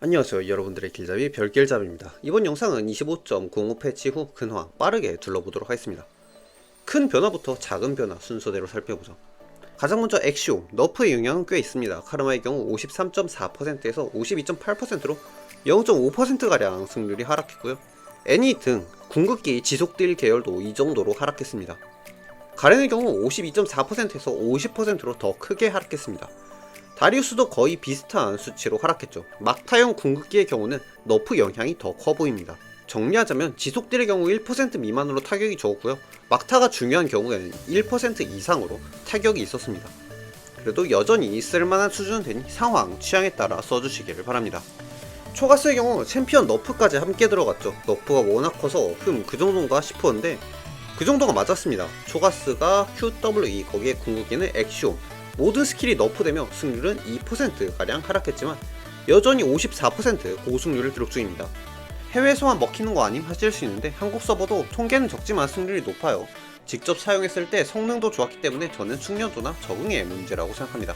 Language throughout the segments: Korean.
안녕하세요 여러분들의 길잡이 별길잡입니다. 이번 영상은 25.05 패치 후 근황 빠르게 둘러보도록 하겠습니다. 큰 변화부터 작은 변화 순서대로 살펴보죠. 가장 먼저 엑시오 너프의 영향은 꽤 있습니다. 카르마의 경우 53.4%에서 52.8%로 0.5%가량 승률이 하락했고요. 애니 등 궁극기 지속딜 계열도 이 정도로 하락했습니다. 가렌의 경우 52.4%에서 50%로 더 크게 하락했습니다 다리우스도 거의 비슷한 수치로 하락했죠. 막타형 궁극기의 경우는 너프 영향이 더 커 보입니다. 정리하자면 지속딜의 경우 1% 미만으로 타격이 적었고요. 막타가 중요한 경우에는 1% 이상으로 타격이 있었습니다. 그래도 여전히 쓸만한 수준은 되니 상황, 취향에 따라 써주시기를 바랍니다. 초가스의 경우 챔피언 너프까지 함께 들어갔죠. 너프가 워낙 커서 흠 그 정도인가 싶었는데 그 정도가 맞았습니다. 초가스가 QWE 거기에 궁극기는 엑시옴 모든 스킬이 너프되며 승률은 2%가량 하락했지만 여전히 54% 고승률을 기록 중입니다. 해외에서만 먹히는 거 아님 하실 수 있는데 한국 서버도 통계는 적지만 승률이 높아요. 직접 사용했을 때 성능도 좋았기 때문에 저는 숙련도나 적응의 문제라고 생각합니다.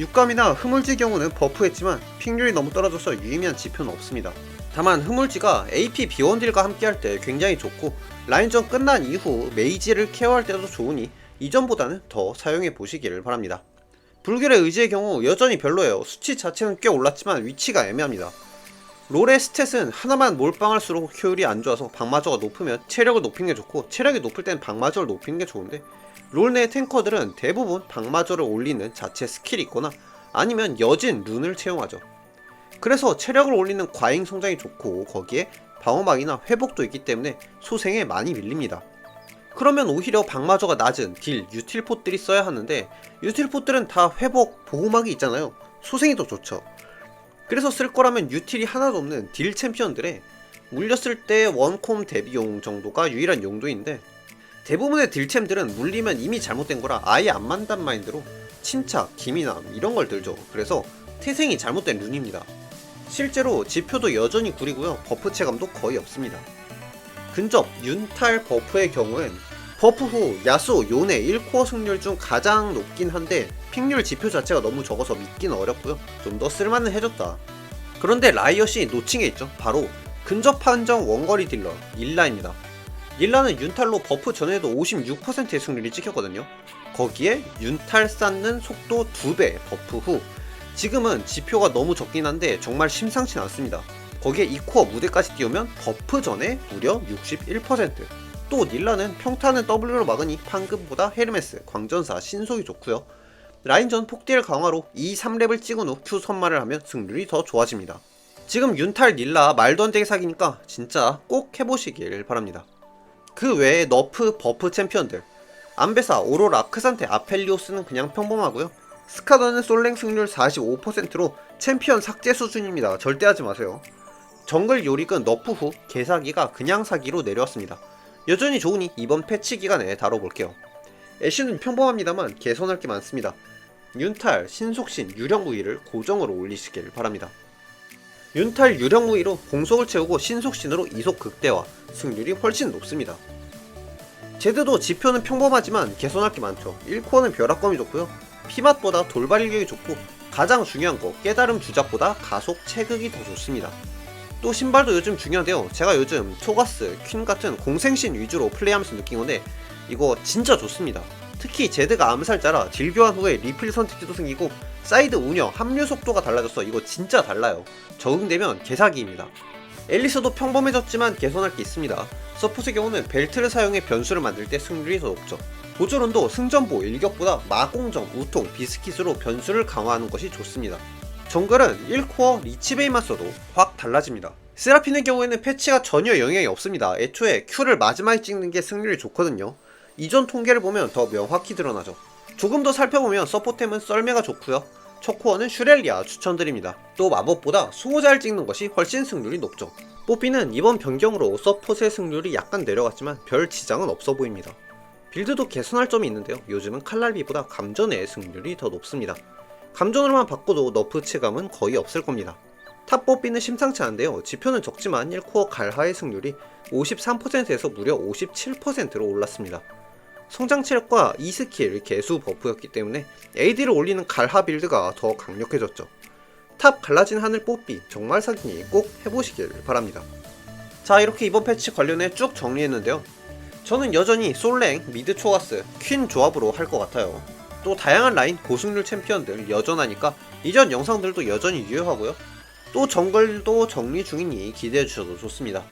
육감이나 흐물지 경우는 버프했지만 픽률이 너무 떨어져서 유의미한 지표는 없습니다. 다만 흐물지가 AP B1딜과 함께 할 때 굉장히 좋고 라인전 끝난 이후 메이지를 케어할 때도 좋으니 이전보다는 더 사용해 보시기를 바랍니다. 불길의 의지의 경우 여전히 별로예요. 수치 자체는 꽤 올랐지만 위치가 애매합니다. 롤의 스탯은 하나만 몰빵할수록 효율이 안 좋아서 방마저가 높으면 체력을 높이는 게 좋고 체력이 높을 땐 방마저를 높이는 게 좋은데 롤 내 탱커들은 대부분 방마저를 올리는 자체 스킬이 있거나 아니면 여진 룬을 채용하죠. 그래서 체력을 올리는 과잉 성장이 좋고 거기에 방어막이나 회복도 있기 때문에 소생에 많이 밀립니다. 그러면 오히려 방마저가 낮은 딜, 유틸포들이 써야 하는데 유틸포들은 다 회복, 보호막이 있잖아요. 소생이 더 좋죠. 그래서 쓸 거라면 유틸이 하나도 없는 딜 챔피언들의 물렸을 때 원콤 대비용 정도가 유일한 용도인데 대부분의 딜챔들은 물리면 이미 잘못된 거라 아예 안 만단 마인드로 침착, 기미남 이런 걸 들죠. 그래서 태생이 잘못된 룬입니다. 실제로 지표도 여전히 구리고요. 버프 체감도 거의 없습니다. 근접 윤탈 버프의 경우엔 버프 후 야수, 요네 1코어 승률 중 가장 높긴 한데 픽률 지표 자체가 너무 적어서 믿기는 어렵고요. 좀 더 쓸만은 해줬다. 그런데 라이엇이 노칭에 있죠. 바로 근접 판정 원거리 딜러 일라입니다. 일라는 윤탈로 버프 전에도 56%의 승률이 찍혔거든요. 거기에 윤탈 쌓는 속도 2배 버프 후 지금은 지표가 너무 적긴 한데 정말 심상치 않습니다. 거기에 2코어 무대까지 띄우면 버프 전에 무려 61%또 닐라는 평타는 W로 막으니 판금보다 헤르메스, 광전사, 신속이 좋고요. 라인전 폭딜 강화로 2, 3렙을 찍은 후 Q 선마를 하면 승률이 더 좋아집니다. 지금 윤탈 닐라 말도 안 되게 사기니까 진짜 꼭 해보시길 바랍니다. 그 외에 너프, 버프 챔피언들. 안베사, 오로라, 크산테, 아펠리오스는 그냥 평범하고요. 스카더는 솔랭 승률 45%로 챔피언 삭제 수준입니다. 절대 하지 마세요 정글 요릭은 너프 후 개사기가 그냥 사기로 내려왔습니다. 여전히 좋으니 이번 패치 기간에 다뤄볼게요. 애쉬는 평범합니다만 개선할 게 많습니다. 윤탈, 신속신, 유령 무기를 고정으로 올리시길 바랍니다. 윤탈 유령 무기로 공속을 채우고 신속신으로 이속 극대화, 승률이 훨씬 높습니다. 제드도 지표는 평범하지만 개선할 게 많죠. 1코어는 벼락검이 좋고요. 피맛보다 돌발 일격이 좋고 가장 중요한 거 깨달음 주작보다 가속 체극이 더 좋습니다. 또 신발도 요즘 중요한데요. 제가 요즘 토가스, 퀸 같은 공생신 위주로 플레이하면서 느낀 건데 이거 진짜 좋습니다. 특히 제드가 암살자라 딜 교환 후에 리필 선택지도 생기고 사이드 운영, 합류 속도가 달라져서 이거 진짜 달라요. 적응되면 개사기입니다. 앨리스도 평범해졌지만 개선할 게 있습니다. 서폿의 경우는 벨트를 사용해 변수를 만들 때 승률이 더 높죠. 보조론도 승전보, 일격보다 마공정, 우통, 비스킷으로 변수를 강화하는 것이 좋습니다. 정글은 1코어 리치베이만 써도 확 달라집니다. 세라핀의 경우에는 패치가 전혀 영향이 없습니다. 애초에 Q를 마지막에 찍는 게 승률이 좋거든요. 이전 통계를 보면 더 명확히 드러나죠. 조금 더 살펴보면 서포템은 썰매가 좋고요. 초코어는 슈렐리아 추천드립니다. 또 마법보다 수호자를 찍는 것이 훨씬 승률이 높죠. 뽀삐는 이번 변경으로 서폿의 승률이 약간 내려갔지만 별 지장은 없어 보입니다. 빌드도 개선할 점이 있는데요. 요즘은 칼날비보다 감전의 승률이 더 높습니다. 감전으로만 바꿔도 너프 체감은 거의 없을 겁니다. 탑 뽀삐는 심상치 않은데요. 지표는 적지만 1코어 갈하의 승률이 53%에서 무려 57%로 올랐습니다. 성장 체력과 2스킬 개수 버프였기 때문에 AD를 올리는 갈하 빌드가 더 강력해졌죠. 탑 갈라진 하늘 뽑기 정말 사기니 꼭 해보시길 바랍니다. 자 이렇게 이번 패치 관련해 쭉 정리했는데요. 저는 여전히 솔랭, 미드 초가스, 퀸 조합으로 할 것 같아요. 또 다양한 라인 고승률 챔피언들 여전하니까 이전 영상들도 여전히 유효하고요. 또 정글도 정리 중이니 기대해 주셔도 좋습니다.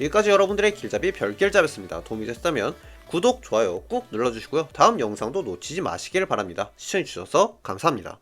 여기까지 여러분들의 길잡이 별길잡이었습니다. 도움이 됐다면 구독, 좋아요 꾹 눌러주시고요. 다음 영상도 놓치지 마시길 바랍니다. 시청해주셔서 감사합니다.